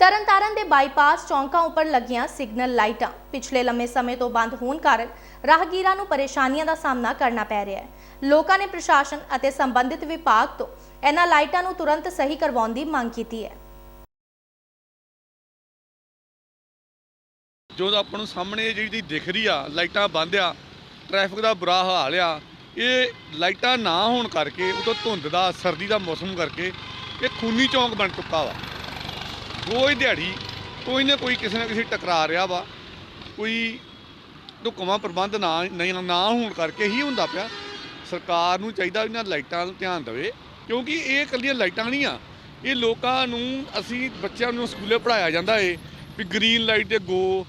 ਤਰਨਤਾਰਨ ਦੇ ਬਾਈਪਾਸ ਚੌਂਕਾਂ ਉੱਪਰ ਲੱਗੀਆਂ ਸਿਗਨਲ ਲਾਈਟਾਂ। ਪਿਛਲੇ ਲੰਮੇ ਸਮੇਂ ਤੋਂ ਬੰਦ ਹੋਣ ਕਾਰਨ ਰਾਹਗੀਰਾਂ ਨੂੰ ਪਰੇਸ਼ਾਨੀਆਂ ਦਾ ਸਾਹਮਣਾ ਕਰਨਾ ਪੈ ਰਿਹਾ ਹੈ। ਲੋਕਾਂ ਨੇ ਪ੍ਰਸ਼ਾਸਨ ਅਤੇ ਸੰਬੰਧਿਤ ਵਿਭਾਗ ਤੋਂ ਇਹਨਾਂ ਲਾਈਟਾਂ ਨੂੰ ਤੁਰੰਤ ਸਹੀ ਕਰਵਾਉਣ ਦੀ ਮੰਗ ਕੀਤੀ ਹੈ। ਜੋ ਆਪਾਂ ਨੂੰ ਸਾਹਮਣੇ ਜਿਹੜੀ ਦਿਖ ਰਹੀ ਆ, ਲਾਈਟਾਂ ਬੰਦ ਆ, ਟ੍ਰੈਫਿਕ ਦਾ ਬੁਰਾ ਹਾਲ ਆ, ਇਹ ਲਾਈਟਾਂ ਨਾ ਹੋਣ ਕਰਕੇ, ਉਦੋਂ ਧੁੰਦ ਦਾ, ਸਰਦੀ ਦਾ ਮੌਸਮ ਕਰਕੇ ਇਹ ਖੂਨੀ ਚੌਂਕ ਬਣ ਚੁੱਕਾ ਵਾ। ਰੋਜ਼ ਦਿਹਾੜੀ ਕੋਈ ਨਾ ਕੋਈ ਕਿਸੇ ਨਾ ਕਿਸੇ ਟਕਰਾ ਰਿਹਾ ਵਾ। ਕੋਈ ਢੁਕਵਾਂ ਪ੍ਰਬੰਧ ਨਾ ਨਾ ਹੋਣ ਕਰਕੇ ਹੀ ਹੁੰਦਾ ਪਿਆ। ਸਰਕਾਰ ਨੂੰ ਚਾਹੀਦਾ ਇਹਨਾਂ ਲਾਈਟਾਂ ਵੱਲ ਧਿਆਨ ਦੇਵੇ, ਕਿਉਂਕਿ ਇਹ ਇਕੱਲੀਆਂ ਲਾਈਟਾਂ ਨਹੀਂ ਆ। ਇਹ ਲੋਕਾਂ ਨੂੰ, ਅਸੀਂ ਬੱਚਿਆਂ ਨੂੰ ਸਕੂਲੇ ਪੜਾਇਆ ਜਾਂਦਾ ਏ ਵੀ ਗ੍ਰੀਨ ਲਾਈਟ ਤੇ ਗੋ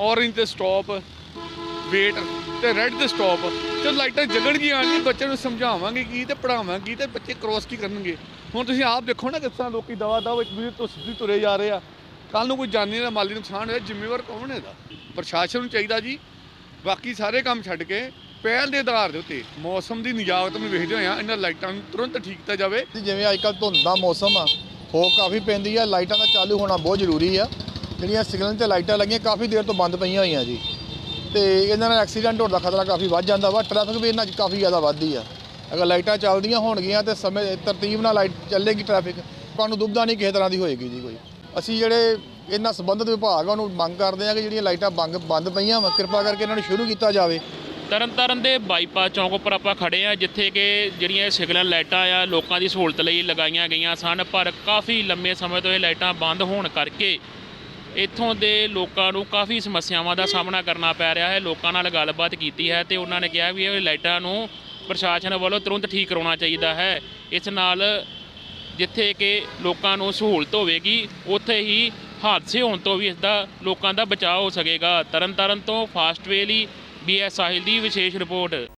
ਔਰੇਂਜ ਤੇ ਸਟਾਪ ਵੇਟ ਤੇ ਰੈੱਡ ਤੇ ਸਟਾਪ ਤੇ ਲਾਈਟਾਂ ਜਗਣਗੀਆਂ ਨਹੀਂ ਬੱਚਿਆਂ ਨੂੰ ਸਮਝਾਵਾਂਗੇ ਕੀ ਤੇ ਪੜਾਵਾਂਗੇ ਕੀ ਤੇ ਬੱਚੇ ਕ੍ਰੋਸ ਕੀ ਕਰਨਗੇ। ਹੁਣ ਤੁਸੀਂ ਆਪ ਦੇਖੋ ਨਾ ਕਿਸ ਤਰ੍ਹਾਂ ਲੋਕੀ ਦਵਾ ਦਵਾ ਇੱਕ ਵੀ ਤੋਂ ਸਿੱਧੀ ਤੁਰੇ ਜਾ ਰਹੇ ਆ। ਕੱਲ ਨੂੰ ਕੋਈ ਜਾਨੀ ਦਾ ਮਾਲੀ ਨੁਕਸਾਨ ਹੋਇਆ ਜ਼ਿੰਮੇਵਾਰ ਕੌਣ ਹੈ ਇਹਦਾ? ਪ੍ਰਸ਼ਾਸਨ ਨੂੰ ਚਾਹੀਦਾ ਜੀ। ਬਾਕੀ ਸਾਰੇ ਕੰਮ ਛੱਡ ਕੇ ਪਹਿਲ ਦੇ ਆਧਾਰ ਦੇ ਉੱਤੇ ਮੌਸਮ ਦੀ ਨਿਜਾਤ ਨੂੰ ਵੇਖਦੇ ਹੋਏ ਹੋਇਆ ਇਹਨਾਂ ਲਾਈਟਾਂ ਨੂੰ ਤੁਰੰਤ ਠੀਕ ਕੀਤਾ ਜਾਵੇ। ਜੀ, ਜਿਵੇਂ ਅੱਜ ਕੱਲ੍ਹ ਧੁੰਦ ਦਾ ਮੌਸਮ ਆ ਹੋ ਕਾਫੀ ਪੈਂਦੀ ਆ ਲਾਈਟਾਂ ਦਾ ਚਾਲੂ ਹੋਣਾ ਬਹੁਤ ਜ਼ਰੂਰੀ ਆ। ਜਿਹੜੀਆਂ ਸਿਗਨਲ ਤੇ ਲਾਈਟਾਂ ਲੱਗੀਆਂ ਕਾਫੀ ਦੇਰ ਤੋਂ ਬੰਦ ਪਈਆਂ ਹੋਈਆਂ ਜੀ। ਤੇ ਇਹਨਾਂ ਨਾਲ ਐਕਸੀਡੈਂਟ ਹੋਣ ਦਾ ਖਤਰਾ ਕਾਫੀ ਵੱਧ ਜਾਂਦਾ ਵਾ ਟ੍ਰੈਫਿਕ ਵੀ ਇਹਨਾਂ 'ਚ ਕਾਫੀ ਜ਼ਿਆਦਾ ਵੱਧਦੀ ਆ। ਅਗਰ ਲਾਈਟਾਂ ਚੱਲਦੀਆਂ ਹੋਣਗੀਆਂ ਤੇ ਸਮੇਂ ਤਰਤੀਬ ਨਾਲ ਲਾਈਟ ਚੱਲੇਗੀ ਟ੍ਰੈਫਿਕ ਤੁਹਾਨੂੰ ਦੁਬਦਾ ਨਹੀਂ ਕਿਸੇ ਤਰ੍ਹਾਂ ਦੀ ਹੋਏਗੀ ਜੀ ਕੋਈ। ਅਸੀਂ ਜਿਹੜੇ ਇਹਨਾਂ ਸੰਬੰਧਿਤ ਵਿਭਾਗ ਆ, ਉਹਨੂੰ ਮੰਗ ਕਰਦੇ ਆ ਕਿ ਜਿਹੜੀਆਂ ਲਾਈਟਾਂ ਬੰਦ ਬੰਦ ਪਈਆਂ ਵਾ, ਕਿਰਪਾ ਕਰਕੇ ਇਹਨਾਂ ਨੂੰ ਸ਼ੁਰੂ ਕੀਤਾ ਜਾਵੇ। ਤਰਨਤਾਰਨ ਦੇ ਬਾਈਪਾਸ ਚੌਂਕ ਉੱਪਰ ਆਪਾਂ ਖੜੇ ਆ, ਜਿੱਥੇ ਕਿ ਜਿਹੜੀਆਂ ਇਹ ਸਿਗਨਲ ਲਾਈਟਾਂ ਆ, ਲੋਕਾਂ ਦੀ ਸਹੂਲਤ ਲਈ ਲਗਾਈਆਂ ਗਈਆਂ ਸਨ, ਪਰ ਕਾਫੀ ਲੰਮੇ ਸਮੇਂ ਤੋਂ ਇਹ ਲਾਈਟਾਂ ਬੰਦ ਹੋਣ ਕਰਕੇ ਇੱਥੋਂ ਦੇ ਲੋਕਾਂ ਨੂੰ ਕਾਫੀ ਸਮੱਸਿਆਵਾਂ ਦਾ ਸਾਹਮਣਾ ਕਰਨਾ ਪੈ ਰਿਹਾ ਹੈ। ਲੋਕਾਂ ਨਾਲ ਗੱਲਬਾਤ ਕੀਤੀ ਹੈ ਤੇ ਉਹਨਾਂ ਨੇ ਕਿਹਾ ਵੀ ਇਹ ਲਾਈਟਾਂ ਨੂੰ ਪ੍ਰਸ਼ਾਸਨ ਵੱਲੋਂ ਤੁਰੰਤ ਠੀਕ ਕਰਾਉਣਾ ਚਾਹੀਦਾ ਹੈ। ਇਸ ਨਾਲ ਜਿੱਥੇ ਕਿ ਲੋਕਾਂ ਨੂੰ ਸਹੂਲਤ ਹੋਵੇਗੀ, ਉੱਥੇ ਹੀ ਹਾਦਸੇ ਹੋਣ ਤੋਂ ਵੀ ਇਸ ਦਾ ਲੋਕਾਂ ਦਾ ਬਚਾਅ ਹੋ ਸਕੇਗਾ। ਤਰਨਤਾਰਨ ਤੋਂ ਫਾਸਟਵੇ ਲਈ ਬੀਐਸ ਸਾਹਿਲ ਦੀ ਵਿਸ਼ੇਸ਼ ਰਿਪੋਰਟ।